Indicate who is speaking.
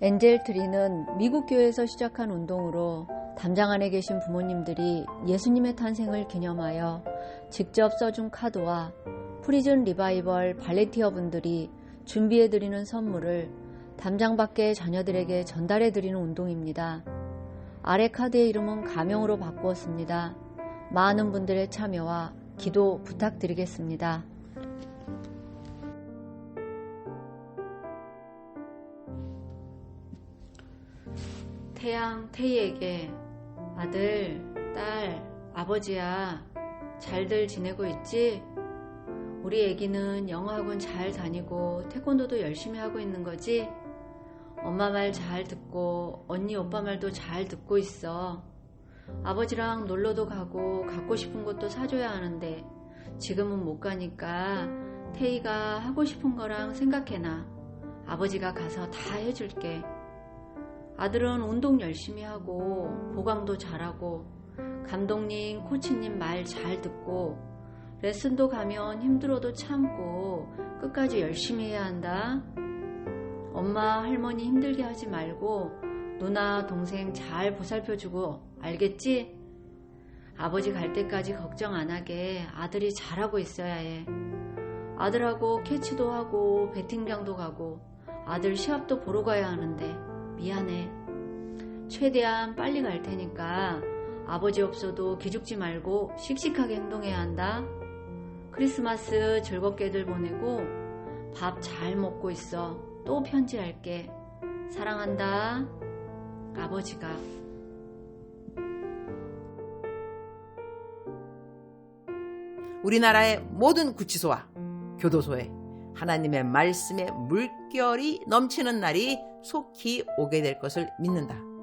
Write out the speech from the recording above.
Speaker 1: 엔젤 트리는 미국 교회에서 시작한 운동으로 담장 안에 계신 부모님들이 예수님의 탄생을 기념하여 직접 써준 카드와 프리즌 리바이벌 발레티어 분들이 준비해드리는 선물을 담장 밖의 자녀들에게 전달해드리는 운동입니다. 아래 카드의 이름은 가명으로 바꾸었습니다. 많은 분들의 참여와 기도 부탁드리겠습니다. 태양 태희에게 아들, 딸, 아버지야 잘들 지내고 있지? 우리 애기는 영어학원 잘 다니고 태권도도 열심히 하고 있는 거지? 엄마 말 잘 듣고 언니 오빠 말도 잘 듣고 있어. 아버지랑 놀러도 가고 갖고 싶은 것도 사줘야 하는데 지금은 못 가니까 태희가 하고 싶은 거랑 생각해놔. 아버지가 가서 다 해줄게. 아들은 운동 열심히 하고 보강도 잘하고 감독님, 코치님 말 잘 듣고 레슨도 가면 힘들어도 참고 끝까지 열심히 해야 한다. 엄마, 할머니 힘들게 하지 말고 누나, 동생 잘 보살펴주고 알겠지? 아버지 갈 때까지 걱정 안 하게 아들이 잘하고 있어야 해. 아들하고 캐치도 하고 배팅장도 가고 아들 시합도 보러 가야 하는데 미안해. 최대한 빨리 갈 테니까 아버지 없어도 기죽지 말고 씩씩하게 행동해야 한다. 크리스마스 즐겁게들 보내고 밥 잘 먹고 있어. 또 편지할게. 사랑한다. 아버지가.
Speaker 2: 우리나라의 모든 구치소와 교도소에 하나님의 말씀의 물결이 넘치는 날이 속히 오게 될 것을 믿는다.